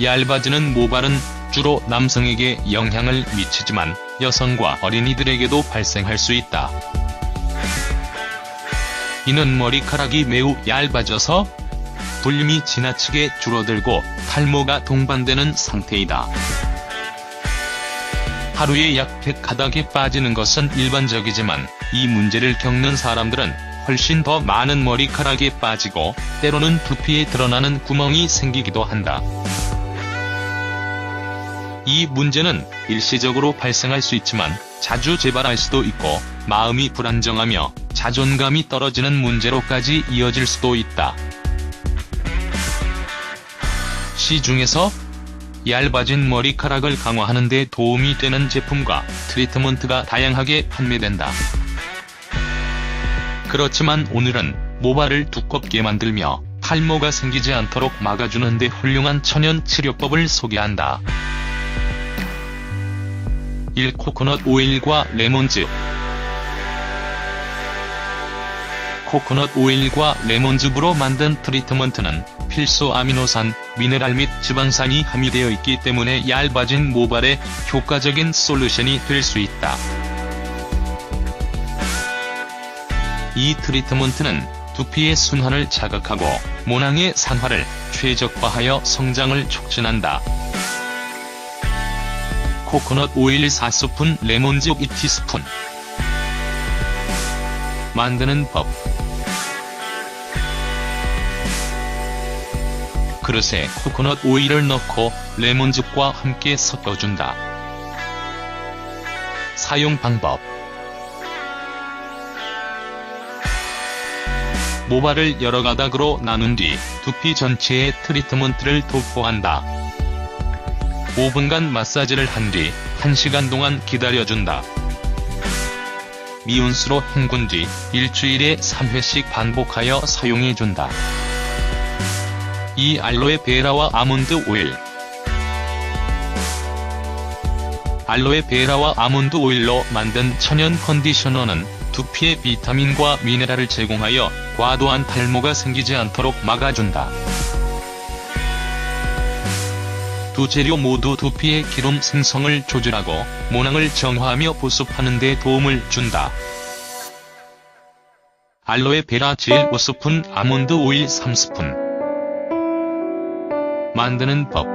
얇아지는 모발은 주로 남성에게 영향을 미치지만 여성과 어린이들에게도 발생할 수 있다. 이는 머리카락이 매우 얇아져서 볼륨이 지나치게 줄어들고 탈모가 동반되는 상태이다. 하루에 약 100가닥이 빠지는 것은 일반적이지만 이 문제를 겪는 사람들은 훨씬 더 많은 머리카락이 빠지고 때로는 두피에 드러나는 구멍이 생기기도 한다. 이 문제는 일시적으로 발생할 수 있지만 자주 재발할 수도 있고 마음이 불안정하며 자존감이 떨어지는 문제로까지 이어질 수도 있다. 시중에서 얇아진 머리카락을 강화하는 데 도움이 되는 제품과 트리트먼트가 다양하게 판매된다. 그렇지만 오늘은 모발을 두껍게 만들며 탈모가 생기지 않도록 막아주는 데 훌륭한 천연 치료법을 소개한다. 1. 코코넛 오일과 레몬즙 코코넛 오일과 레몬즙으로 만든 트리트먼트는 필수 아미노산, 미네랄 및 지방산이 함유되어 있기 때문에 얇아진 모발에 효과적인 솔루션이 될 수 있다. 이 트리트먼트는 두피의 순환을 자극하고 모낭의 산화를 최적화하여 성장을 촉진한다. 코코넛 오일 4스푼 레몬즙 2티스푼 만드는 법 그릇에 코코넛 오일을 넣고 레몬즙과 함께 섞어준다. 사용 방법 모발을 여러 가닥으로 나눈 뒤 두피 전체에 트리트먼트를 도포한다. 5분간 마사지를 한 뒤 1시간 동안 기다려준다. 미온수로 헹군 뒤 일주일에 3회씩 반복하여 사용해준다. 이 알로에 베라와 아몬드 오일 알로에 베라와 아몬드 오일로 만든 천연 컨디셔너는 두피에 비타민과 미네랄을 제공하여 과도한 탈모가 생기지 않도록 막아준다. 두 재료 모두 두피의 기름 생성을 조절하고 모낭을 정화하며 보습하는 데 도움을 준다. 알로에 베라 젤 5스푼 아몬드 오일 3스푼 만드는 법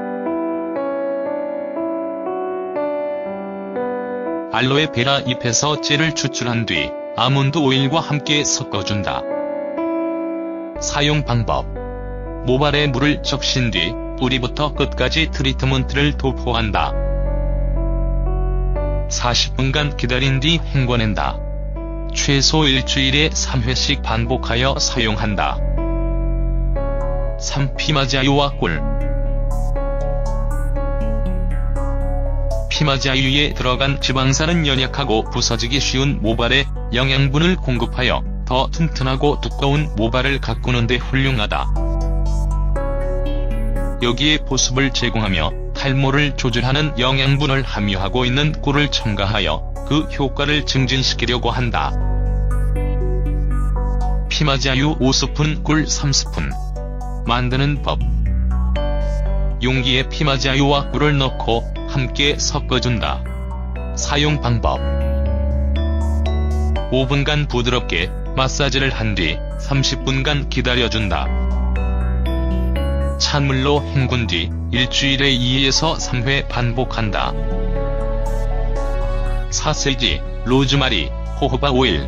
알로에 베라 잎에서 젤을 추출한 뒤 아몬드 오일과 함께 섞어준다. 사용 방법 모발에 물을 적신 뒤 뿌리부터 끝까지 트리트먼트를 도포한다. 40분간 기다린 뒤 헹궈낸다. 최소 일주일에 3회씩 반복하여 사용한다. 3. 피마자유와 꿀 피마자유에 들어간 지방산은 연약하고 부서지기 쉬운 모발에 영양분을 공급하여 더 튼튼하고 두꺼운 모발을 가꾸는 데 훌륭하다. 여기에 보습을 제공하며 탈모를 조절하는 영양분을 함유하고 있는 꿀을 첨가하여 그 효과를 증진시키려고 한다. 피마자유 5스푼 꿀 3스푼 만드는 법 용기에 피마자유와 꿀을 넣고 함께 섞어준다. 사용 방법 5분간 부드럽게 마사지를 한 뒤 30분간 기다려준다. 찬물로 헹군 뒤 일주일에 2에서 3회 반복한다. 4세기 로즈마리, 호호바 오일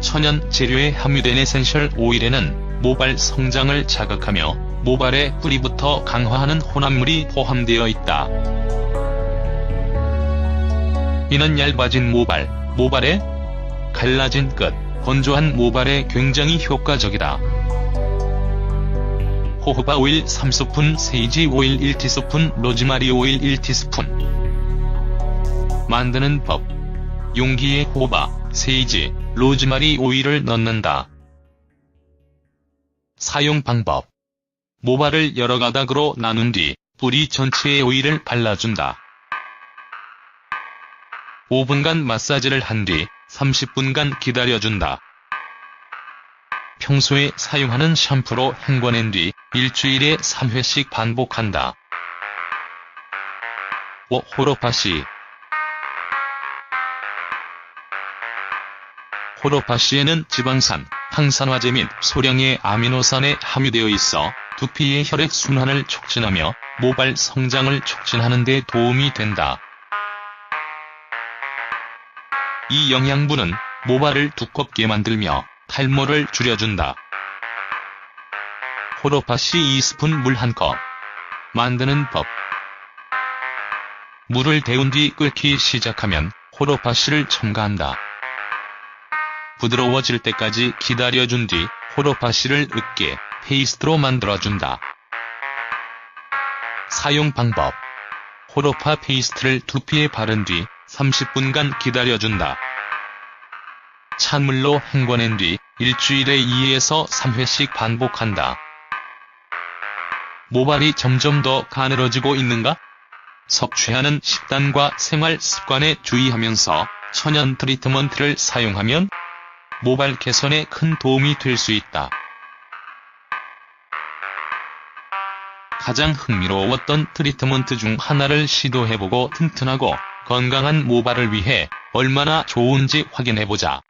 천연 재료에 함유된 에센셜 오일에는 모발 성장을 자극하며 모발의 뿌리부터 강화하는 혼합물이 포함되어 있다. 이는 얇아진 모발, 모발의 갈라진 끝, 건조한 모발에 굉장히 효과적이다. 호호바 오일 3스푼, 세이지 오일 1티스푼, 로즈마리 오일 1티스푼 만드는 법 용기에 호바, 세이지, 로즈마리 오일을 넣는다. 사용 방법 모발을 여러 가닥으로 나눈 뒤 뿌리 전체에 오일을 발라준다. 5분간 마사지를 한 뒤 30분간 기다려준다. 평소에 사용하는 샴푸로 헹궈낸 뒤 일주일에 3회씩 반복한다. 5. 호로파시 호로파시에는 지방산, 항산화제 및 소량의 아미노산에 함유되어 있어 두피의 혈액 순환을 촉진하며 모발 성장을 촉진하는 데 도움이 된다. 이 영양분은 모발을 두껍게 만들며 탈모를 줄여준다. 호로파시 2스푼 물 1컵 만드는 법 물을 데운 뒤 끓기 시작하면 호로파시를 첨가한다. 부드러워질 때까지 기다려준 뒤 호로파시를 으깨 페이스트로 만들어준다. 사용 방법 호로파 페이스트를 두피에 바른 뒤 30분간 기다려준다. 찬물로 헹궈낸 뒤 일주일에 2에서 3회씩 반복한다. 모발이 점점 더 가늘어지고 있는가? 섭취하는 식단과 생활 습관에 주의하면서 천연 트리트먼트를 사용하면 모발 개선에 큰 도움이 될 수 있다. 가장 흥미로웠던 트리트먼트 중 하나를 시도해보고 튼튼하고 건강한 모발을 위해 얼마나 좋은지 확인해보자.